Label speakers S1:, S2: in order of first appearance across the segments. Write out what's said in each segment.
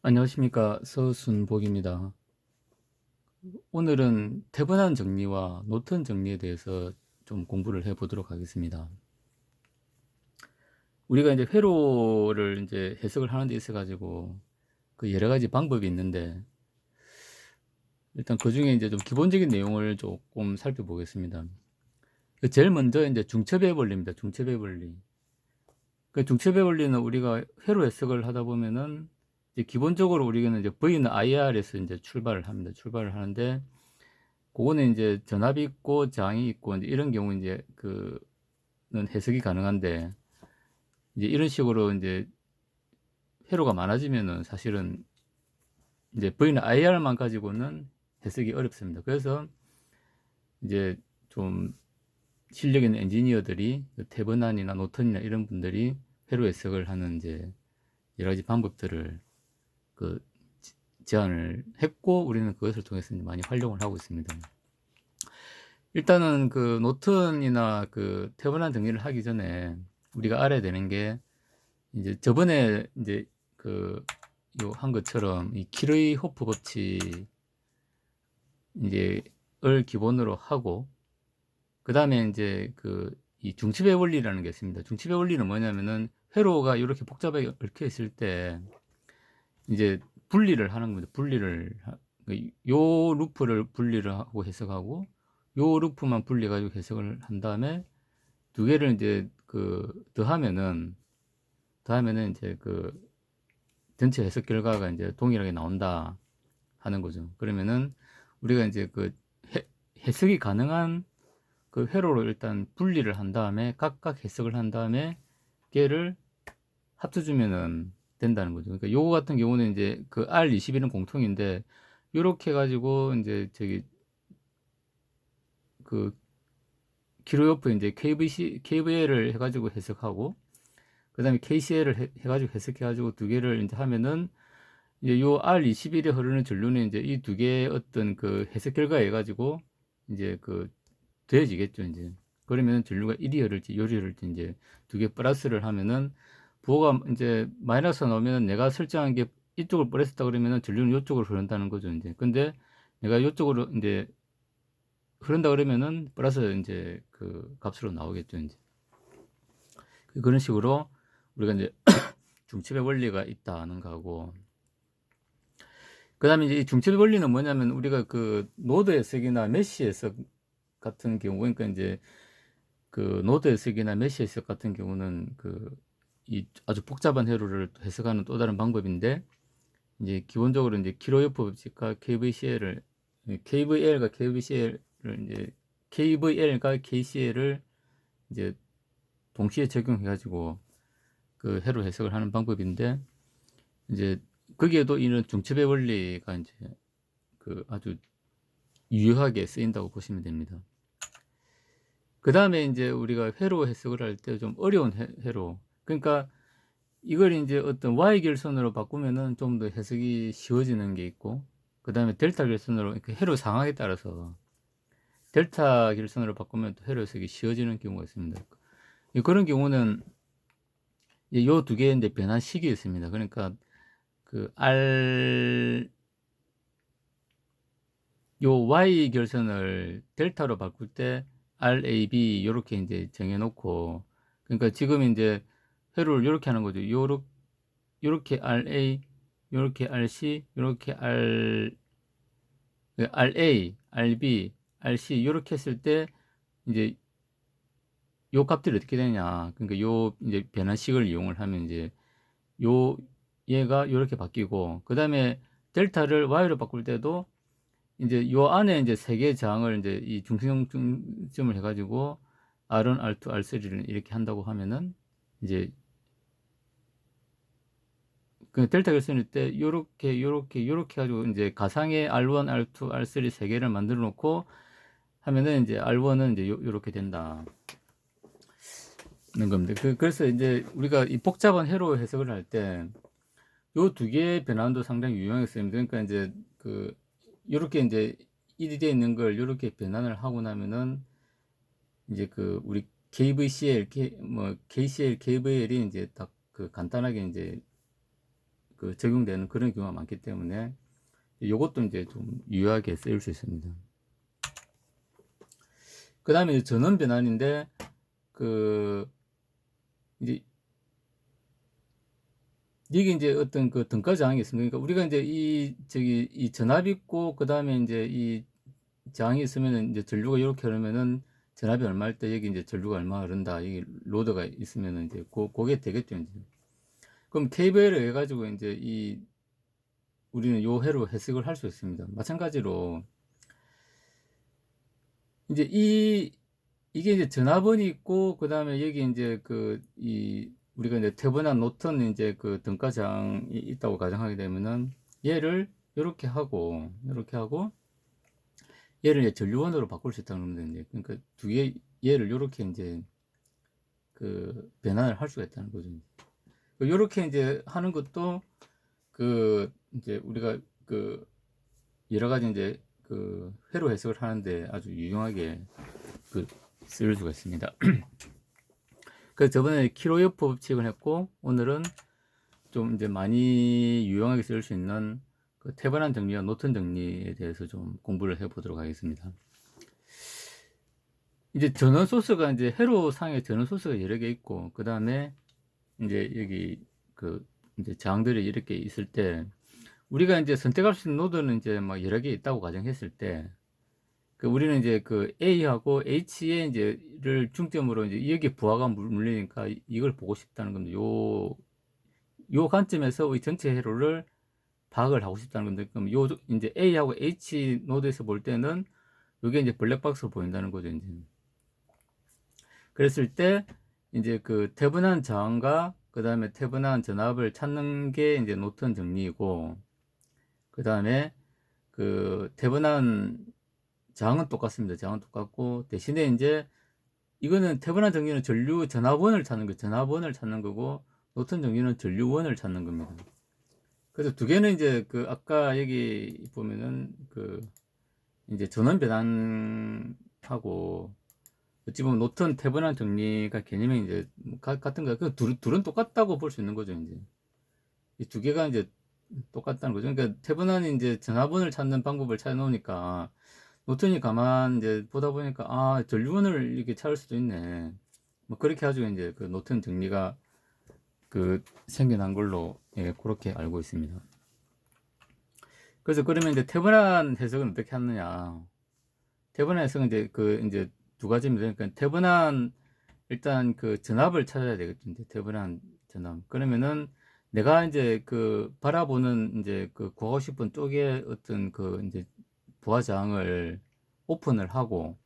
S1: 안녕하십니까 서순복입니다. 오늘은 태분한 정리와 노턴 정리에 대해서 좀 공부를 해 보도록 하겠습니다. 우리가 이제 회로를 이제 해석을 하는 데 있어 가지고 그 여러 가지 방법이 있는데 일단 그 중에 이제 좀 기본적인 내용을 조금 살펴보겠습니다. 그 제일 먼저 이제 중첩의 원리입니다. 중첩의 원리. 그 중첩의 원리는 우리가 회로 해석을 하다 보면은 이제 기본적으로 우리는 이제 V는 IR에서 이제 출발을 합니다. 출발을 하는데 그거는 이제 전압이 있고 저항이 있고 이제 이런 경우 이제 그는 해석이 가능한데 이제 이런 식으로 이제 회로가 많아지면은 사실은 이제 V는 IR만 가지고는 해석이 어렵습니다. 그래서 이제 좀 실력 있는 엔지니어들이 그 태번안이나 노턴이나 이런 분들이 회로 해석을 하는 이제 여러 가지 방법들을 그 제안을 했고 우리는 그것을 통해서 많이 활용을 하고 있습니다. 일단은 그 노턴이나 그 태블란 정리를 하기 전에 우리가 알아야 되는 게 이제 저번에 이제 그 요 한 것처럼 이 키르이 호프 법칙 이제 을 기본으로 하고 그 다음에 이제 그 이 중첩의 원리라는 게 있습니다. 중첩의 원리는 뭐냐면은 회로가 이렇게 복잡하게 얽혀 있을 때 이제 분리를 하는 겁니다. 분리를 그요 루프를 분리를 하고 해석하고 요 루프만 분리해 가지고 해석을 한 다음에 두 개를 이제 그 더하면은 더하면은 이제 그 전체 해석 결과가 이제 동일하게 나온다 하는 거죠. 그러면은 우리가 이제 그 해, 해석이 가능한 그 회로로 일단 분리를 한 다음에 각각 해석을 한 다음에 걔를 합쳐주면은 된다는 거죠. 그러니까 요거 같은 경우는 이제 그 R21은 공통인데 요렇게 해가지고 이제 저기 그 기로요프 이제 KVC, KVL을 해가지고 해석하고 그 다음에 KCL을 해, 해가지고 해석해가지고 두 개를 이제 하면은 이제 요 R21에 흐르는 전류는 이제 이 두 개의 어떤 그 해석 결과에 해가지고 이제 그 되어지겠죠 이제 그러면 전류가 이리 흐를지 요리 흐를지 이제 두 개 플러스를 하면은 부호가 이제 마이너스 나오면 내가 설정한 게 이쪽을 보냈었다 그러면은 전류는 이쪽으로 흐른다는 거죠 이제. 근데 내가 이쪽으로 이제 흐른다 그러면은 플러스 이제 그 값으로 나오겠죠 이제. 그런 식으로 우리가 이제 중첩의 원리가 있다는 거고. 그 다음에 이제 이 중첩의 원리는 뭐냐면 우리가 그 노드 해석이나 메시 해석 같은 경우 그러니까 이제 그 노드 해석이나 메시 해석 같은 경우는 그 이 아주 복잡한 회로를 해석하는 또 다른 방법인데 이제 기본적으로 이제 키로요프 법칙과 KVCL을 KVL과 KVCL을 이제 KVL과 KCL을 이제 동시에 적용해 가지고 그 회로 해석을 하는 방법인데 이제 거기에도 이런 중첩의 원리가 이제 그 아주 유효하게 쓰인다고 보시면 됩니다. 그 다음에 이제 우리가 회로 해석을 할 때 좀 어려운 회, 회로. 그러니까 이걸 이제 어떤 Y 결선으로 바꾸면은 좀 더 해석이 쉬워지는 게 있고, 그 다음에 델타 결선으로, 그 회로 상황에 따라서 델타 결선으로 바꾸면 또 회로 해석이 쉬워지는 경우가 있습니다. 그런 경우는 이두 개의 이제 변환식이 있습니다. 그러니까 그 R 요 Y 결선을 델타로 바꿀 때 RAB 요렇게 이제 정해놓고 그러니까 지금 이제 회로를 요렇게 하는 거죠. 요렇게 요렇게 RA 요렇게 RC 요렇게 R RA RB RC 요렇게 했을 때 이제 요 값들이 어떻게 되냐 그러니까 요 이제 변환식을 이용을 하면 이제 요 얘가 요렇게 바뀌고 그 다음에 델타를 Y로 바꿀 때도 이제 요 안에 이제 세 개의 저항을 이제 이 중심점을 해가지고 R1, R2, R3를 이렇게 한다고 하면은 이제 그 델타 결선일 때 요렇게 요렇게 요렇게 가지고 이제 가상의 R1, R2, R3 세 개를 만들어 놓고 하면은 이제 R1은 이제 요, 요렇게 된다. 는 겁니다. 그, 그래서 이제 우리가 이 복잡한 회로 해석을 할 때 요 두 개의 변환도 상당히 유용했습니다. 그러니까 이제 그 요렇게 이제 1이 되어 있는 걸 요렇게 변환을 하고 나면은 이제 그 우리 KVCL, K, 뭐 KCL, KVL이 이제 딱 그 간단하게 이제 그 적용되는 그런 경우가 많기 때문에 요것도 이제 좀 유효하게 쓰일 수 있습니다. 그 다음에 전원 변환인데 그 이제 이게 이제 어떤 그 등가 저항이 있습니다. 그러니까 우리가 이제 이 저기 이 전압 있고 그 다음에 이제 이 저항이 있으면은 이제 전류가 이렇게 흐르면은 전압이 얼마일 때 여기 이제 전류가 얼마 흐른다. 여기 로드가 있으면은 이제 고, 그게 되겠죠. 이제. 그럼 KVL을 해가지고 이제 이 우리는 요 해로 해석을 할 수 있습니다. 마찬가지로 이제 이 이게 이제 전압원이 있고 그 다음에 여기 이제 그 이 우리가 이제 태분한 노턴 이제 그 등가장이 있다고 가정하게 되면은 얘를 이렇게 하고 이렇게 하고 얘를 이제 전류원으로 바꿀 수 있다는 겁니다. 이제 그러니까 두 개 얘를 이렇게 이제 그 변환을 할 수가 있다는 거죠. 이렇게 이제 하는 것도 그 이제 우리가 그 여러 가지 이제 그 회로 해석을 하는데 아주 유용하게 그 쓸 수가 있습니다. 그 저번에 키로요프 법칙을 했고 오늘은 좀 이제 많이 유용하게 쓸 수 있는 그 태반한 정리와 노턴 정리에 대해서 좀 공부를 해보도록 하겠습니다. 이제 전원 소스가 이제 회로 상에 전원 소스가 여러 개 있고 그 다음에 이제 여기 그 이제 저항들이 이렇게 있을 때 우리가 이제 선택할 수 있는 노드는 이제 막 여러 개 있다고 가정했을 때, 그 우리는 이제 그 A하고 H에 이제를 중점으로 이제 여기 부하가 물리니까 이걸 보고 싶다는 겁니다. 요, 요 관점에서 이 전체 회로를 파악을 하고 싶다는 건데, 그럼 요 이제 A하고 H 노드에서 볼 때는 요게 이제 블랙박스로 보인다는 거죠, 이제. 그랬을 때, 이제 그 태분한 저항과 그 다음에 태분한 전압을 찾는 게 이제 노턴 정리이고, 그 다음에 그 태분한 저항은 똑같습니다. 저항은 똑같고 대신에 이제 이거는 태분한 정리는 전류 전압원을 찾는 거, 전압원을 찾는 거고 노턴 정리는 전류원을 찾는 겁니다. 그래서 두 개는 이제 그 아까 여기 보면은 그 이제 전원 변환하고 어찌 보면 노턴 태분한 정리가 개념이 이제 같은 거, 그 둘, 둘은 똑같다고 볼 수 있는 거죠, 이제. 이 두 개가 이제 똑같다는 거죠. 그러니까 태분한이 이제 전화번을 찾는 방법을 찾아놓으니까 노턴이 가만 이제 보다 보니까 아 전류원을 이렇게 찾을 수도 있네. 뭐 그렇게 가지고 이제 그 노턴 정리가 그 생겨난 걸로 예, 그렇게 알고 있습니다. 그래서 그러면 이제 태분한 해석은 어떻게 하느냐? 태분한 해석은 이제 그 이제 두 가지입니다. 그러니까 태분한 일단 그 전압을 찾아야 되겠죠. 태분한 전압. 그러면은 내가 이제 그 바라보는 이제 그 구하고 싶은 쪽에 어떤 그 이제 부하 저항을 오픈을 하고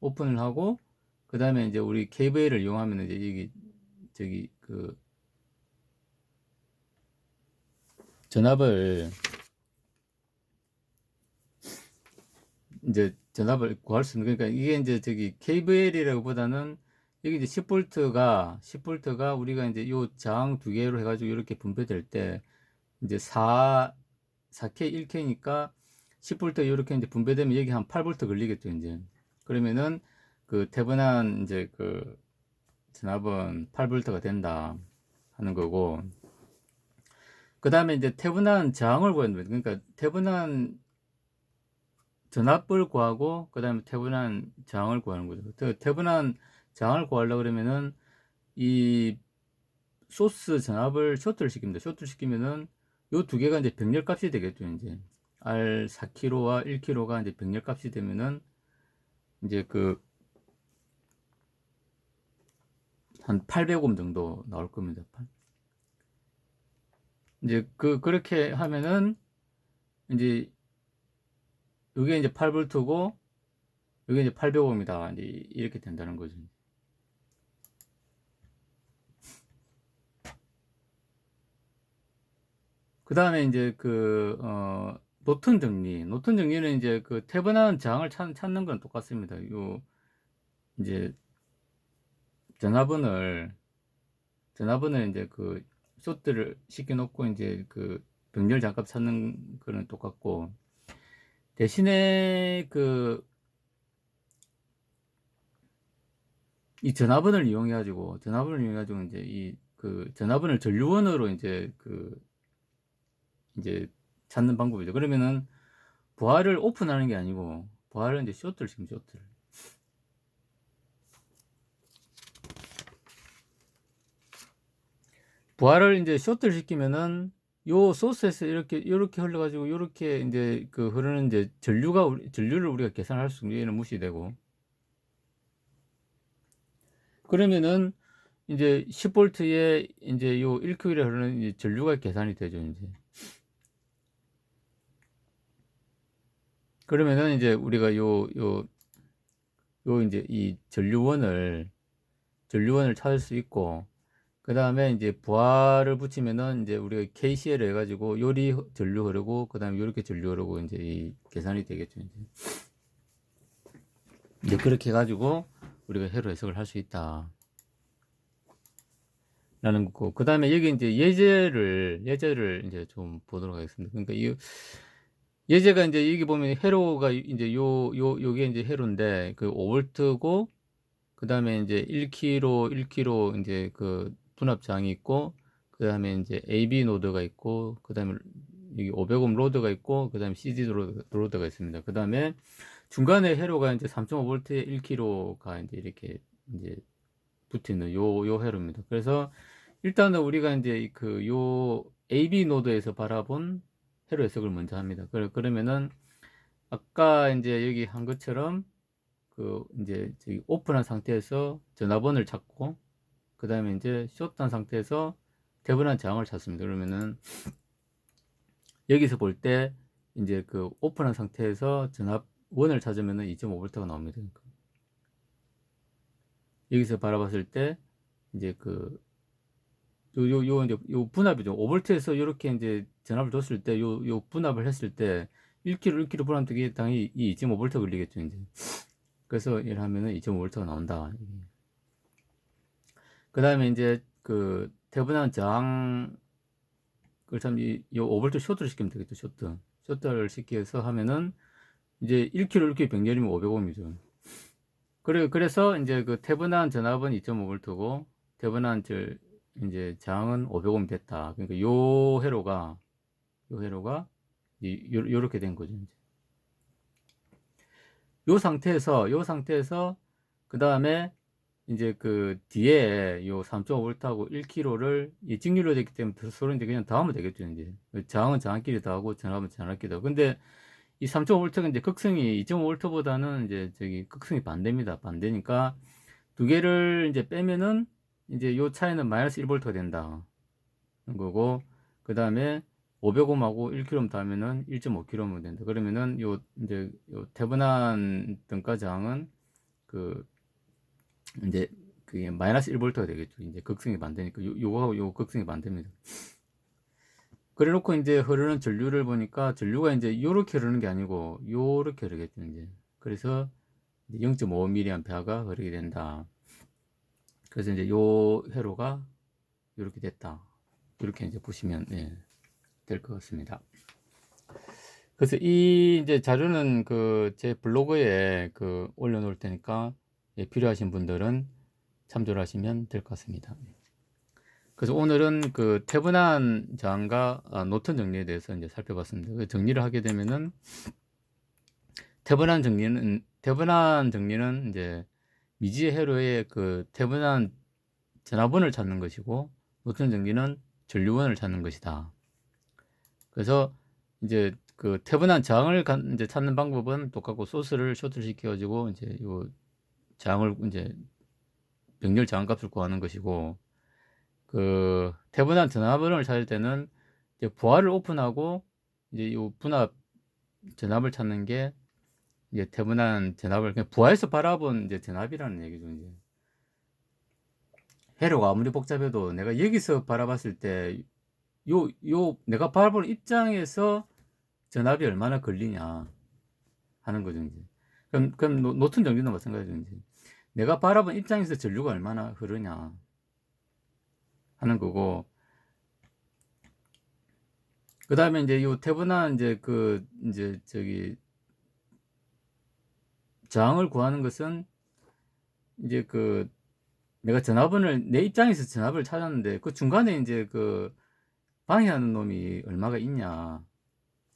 S1: 오픈을 하고 그 다음에 이제 우리 KVL을 이용하면 이제 여기 저기 그 전압을 이제 전압을 구할 수 있는 그러니까 이게 이제 저기 KVL이라고 보다는 여기 이제 10볼트가 10볼트가 우리가 이제 요 저항 두 개로 해가지고 이렇게 분배될 때 이제 4 4K 1K니까 10볼트 이렇게 이제 분배되면 여기 한 8볼트 걸리겠죠 이제. 그러면은 그 태분한 이제 그 전압은 8볼트가 된다 하는 거고. 그 다음에 이제 태분한 저항을 구하는 거예요 그러니까 태분한 전압을 구하고 그 다음에 태분한 저항을 구하는 거죠 태분한 저항을 구하려고 그러면은 이 소스 전압을 쇼트를 시킵니다. 쇼트를 시키면은 요 두 개가 이제 병렬 값이 되겠죠. 이제 R 4kg와 1kg가 이제 병렬 값이 되면은 이제 그 한 800옴 정도 나올 겁니다. 이제 그 그렇게 하면은 이제 요게 이제 8볼트고 요게 이제 800옴이다. 이제 이렇게 된다는 거죠. 그 다음에 이제 그, 어, 노턴 정리. 노턴 정리는 이제 그 태분한 저항을 찾, 찾는 건 똑같습니다. 요, 이제, 전화번을, 전화번을 이제 그, 쇼트를 시켜놓고 이제 그, 병렬 장갑 찾는 거는 똑같고, 대신에 그, 이 전화번을 이용해 가지고, 전화번을 이용해 가지고 이제 이, 그, 전화번을 전류원으로 이제 그, 이제 찾는 방법이죠. 그러면은 부하를 오픈하는 게 아니고 부하를 이제 쇼트를 지금 쇼트를. 부하를 이제 쇼트를 시키면은 요 소스에서 이렇게 이렇게 흘러가지고 이렇게 이제 그 흐르는 이제 전류가 우리- 전류를 우리가 계산할 수 있는 무시되고. 그러면은 이제 10볼트에 이제 요 1큐일에 흐르는 이제 전류가 계산이 되죠 이제. 그러면은 이제 우리가 요 요 요 이제 이 전류원을 전류원을 찾을 수 있고 그 다음에 이제 부하를 붙이면은 이제 우리가 KCL 해가지고 요리 전류 흐르고 그 다음에 요렇게 전류 흐르고 이제 이 계산이 되겠죠 이제. 이제 그렇게 해가지고 우리가 해로 해석을 할 수 있다. 라는 거고 그 다음에 여기 이제 예제를 예제를 이제 좀 보도록 하겠습니다. 그러니까 이 예제가 이제 여기 보면 해로가 이제 요 요 요게 이제 해로인데 그 5볼트고 그 다음에 이제 1kg 1kg 이제 그 분합장이 있고 그 다음에 이제 AB 노드가 있고 그 다음에 여기 500옴 로드가 있고 그 다음에 CD 로드, 로드 가 있습니다. 그 다음에 중간에 회로가 이제 3.5V에 1kg가 이제 이렇게 이제 붙이는 요, 요 회로입니다. 그래서 일단은 우리가 이제 그 요 AB 노드에서 바라본 회로 해석을 먼저 합니다. 그러, 그러면은 아까 이제 여기 한 것처럼 그 이제 오픈한 상태에서 전화번호를 찾고 그 다음에 이제 숏한 상태에서 대분한 저항을 찾습니다. 그러면은 여기서 볼 때 이제 그 오픈한 상태에서 전압 원을 찾으면은 2.5V가 나옵니다. 그러니까. 여기서 바라봤을 때 이제 그 요, 요, 요, 이제, 요 분압이죠. 5V에서 이렇게 이제 전압을 뒀을 때, 요, 요 분압을 했을 때, 1kg, 1kg 분압 되기 당연히 이 2.5V 걸리겠죠, 이제. 그래서 이를 하면은 2.5V가 나온다. 그 다음에 이제 그 대분한 저항, 그참 이, 요 5V 쇼트를 시키면 되겠죠, 쇼트. 쇼트를 시켜서 하면은 이제 1kg, 1kg 병렬이면 500옴이죠. 그래, 그래서 이제 그 태분한 전압은 2.5V고, 태분한 저, 이제 저항은 500옴 됐다. 그러니까 요 회로가, 요 회로가 이, 요, 요렇게 된 거죠, 이제. 요 상태에서, 요 상태에서, 그 다음에 이제 그 뒤에 요 3.5V하고 1kg를 이 직률로 됐기 때문에 서로 이제 그냥 더하면 되겠죠, 이제. 저항은 저항끼리 더하고 전압은 전압끼리 더하고. 근데 이 3.5V가 이제 극성이 2.5V보다는 이제 저기 극성이 반대입니다. 반대니까 두 개를 이제 빼면은 이제 요 차이는 마이너스 1V가 된다. 거고, 그 다음에 500옴하고 1kg 더하면은 1.5kg면 된다. 그러면은 요 이제 요 태분한 등가 저항은 그 이제 그게 마이너스 1V가 되겠죠. 이제 극성이 요, 요거하고 요 극성이 반대입니다. 그래 놓고 이제 흐르는 전류를 보니까 전류가 이제 요렇게 흐르는 게 아니고 요렇게 흐르겠죠, 이제. 그래서 0.5mA가 흐르게 된다. 그래서 이제 요 회로가 이렇게 됐다. 이렇게 이제 보시면 예, 될 것 같습니다. 그래서 이 이제 자료는 그 제 블로그에 그 올려놓을 테니까 예, 필요하신 분들은 참조를 하시면 될 것 같습니다. 그래서 오늘은 그 태분한 저항과 아, 노턴 정리에 대해서 이제 살펴봤습니다. 그 정리를 하게 되면은 태분한 정리는 태분한 정리는 이제 미지의 회로의 그 태분한 전압원을 찾는 것이고 노턴 정리는 전류원을 찾는 것이다. 그래서 이제 그 태분한 저항을 이제 찾는 방법은 똑같고 소스를 쇼트를 시켜가지고 이제 요 저항을 이제 병렬 저항값을 구하는 것이고 그 태분한 전압원을 찾을 때는 이제 부하를 오픈하고 이제 요 분압 전압을 찾는 게 이제 태분한 전압을 그냥 부하에서 바라본 이제 전압이라는 얘기죠 이제. 회로가 아무리 복잡해도 내가 여기서 바라봤을 때 요 요 내가 바라보는 입장에서 전압이 얼마나 걸리냐 하는 거죠 이제 그럼 그럼 노, 노튼 정리도 마찬가지죠 이제 내가 바라본 입장에서 전류가 얼마나 흐르냐 하는 거고 그 다음에 이제 요 태분한 이제 그 이제 저기 저항을 구하는 것은 이제 그 내가 전압원을 내 입장에서 전압을 찾았는데 그 중간에 이제 그 방해하는 놈이 얼마가 있냐.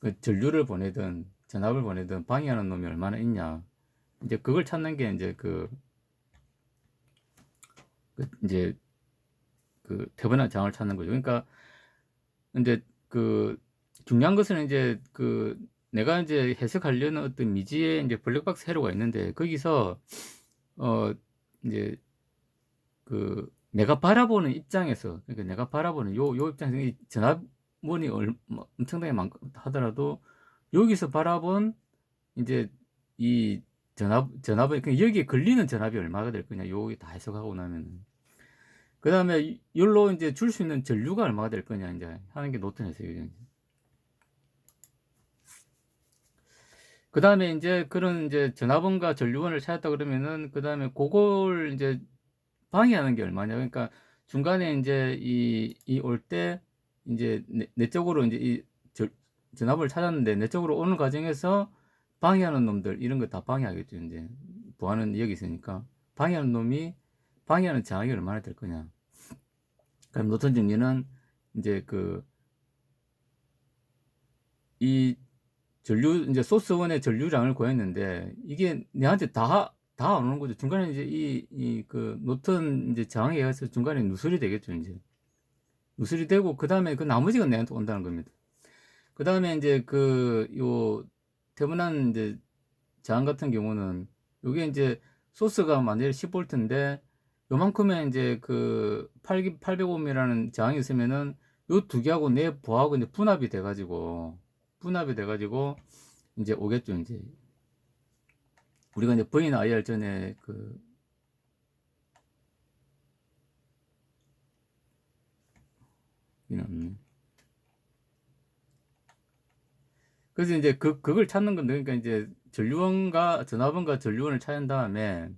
S1: 그 전류를 보내든 전압을 보내든 방해하는 놈이 얼마나 있냐. 이제 그걸 찾는 게 이제 그, 그 이제 그 태분한 장을 찾는 거죠. 그러니까 이제 그 중요한 것은 이제 그 내가 이제 해석하려는 어떤 미지의 이제 블랙박스 회로가 있는데 거기서 어 이제 그 내가 바라보는 입장에서 그러니까 내가 바라보는 요 요 입장에서 이 전압원이 얼, 뭐 엄청나게 많 하더라도 여기서 바라본 이제 이 전압 전압이 그 여기에 걸리는 전압이 얼마가 될 거냐 요게 다 해석하고 나면은 그 다음에 열로 이제 줄 수 있는 전류가 얼마가 될 거냐 이제 하는 게 노트 해석이죠. 그 다음에 이제 그런 이제 전압원과 전류원을 찾았다 그러면은 그 다음에 그걸 이제 방해하는 게 얼마냐. 그러니까 중간에 이제 이, 이 올 때 이제 내, 내적으로 이제 이 저, 전압을 찾았는데 내적으로 오는 과정에서 방해하는 놈들 이런 거 다 방해하겠죠. 이제 보안은 여기 있으니까 방해하는 놈이 방해하는 장악이 얼마나 될 거냐. 그럼 노턴 정리는 이제 그 이 전류 이제 소스원의 전류량을 구했는데 이게 내한테 다 다 안 오는 거죠. 중간에 이제 이 이 그 노턴 이제 장에 의해서 중간에 누설이 되겠죠. 이제 누설이 되고 그 다음에 그 나머지가 내한테 온다는 겁니다. 그 다음에 이제 그요 태분한 이제 저항 같은 경우는 요게 이제 소스가 만약에 10V인데 요만큼의 이제 그 8, 800ohm이라는 저항이 있으면은 요 두 개하고 내 부하고 이제 분합이 돼가지고 분합이 돼가지고 이제 오겠죠 이제 우리가 이제 V나 IR 전에 그 이는 없네. 그래서 이제 그 그걸 찾는 건데 그러니까 이제 전류원과 전압원과 전류원을 찾은 다음에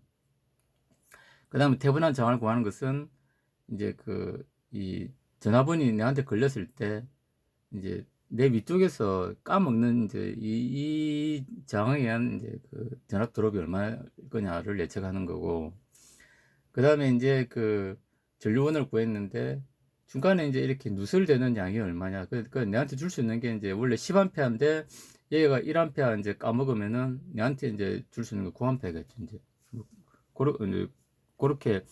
S1: 그 다음에 태분한 장을 구하는 것은 이제 그 이 전압원이 내한테 걸렸을 때 이제 내 위쪽에서 까먹는 이제 이, 이 장에 의한 이제 그 전압 드롭이 얼마일 거냐를 예측하는 거고 그 다음에 이제 그 전류원을 구했는데 중간에 이제 이렇게 누설되는 양이 얼마냐. 그, 그 내한테 줄 수 있는 게 이제 원래 10A인데 얘가 1A 이제 까먹으면은 내한테 이제 줄 수 있는 게 9A겠죠 이제. 고로, 이제 그렇게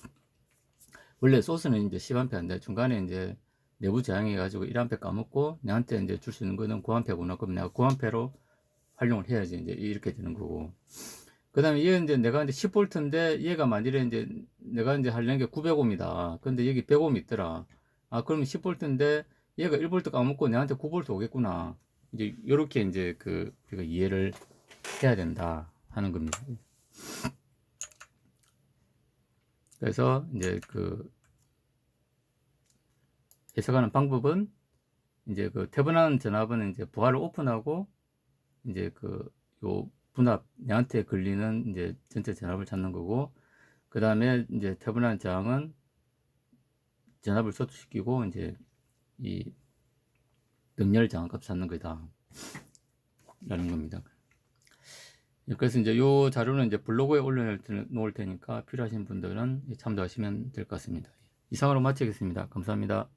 S1: 원래 소스는 이제 10A인데 중간에 이제 내부 저항해 가지고 1A 까먹고 내한테 이제 줄 수 있는 거는 9A구나 그럼 내가 9A로 활용을 해야지 이제 이렇게 되는 거고. 그 다음에 얘 이제 내가 이제 10V인데 얘가 만일에 이제 내가 이제 하려는 게 900ohm이다. 근데 여기 100ohm 있더라 아 그러면 10V인데 얘가 1V 까먹고 내한테 9V 오겠구나. 이제 요렇게 이제 그 우리가 이해를 해야 된다 하는 겁니다. 그래서 이제 그 해석하는 방법은 이제 그 태분한 전압은 이제 부하를 오픈하고 이제 그 요 분압 내한테 걸리는 이제 전체 전압을 찾는 거고 그 다음에 이제 태분한 저항은 전압을 소투시키고 이제 이 등열 저항값 찾는 거다 라는 겁니다. 그래서 이제 요 자료는 이제 블로그에 올려놓을 테니까 필요하신 분들은 참조하시면 될 것 같습니다. 이상으로 마치겠습니다. 감사합니다.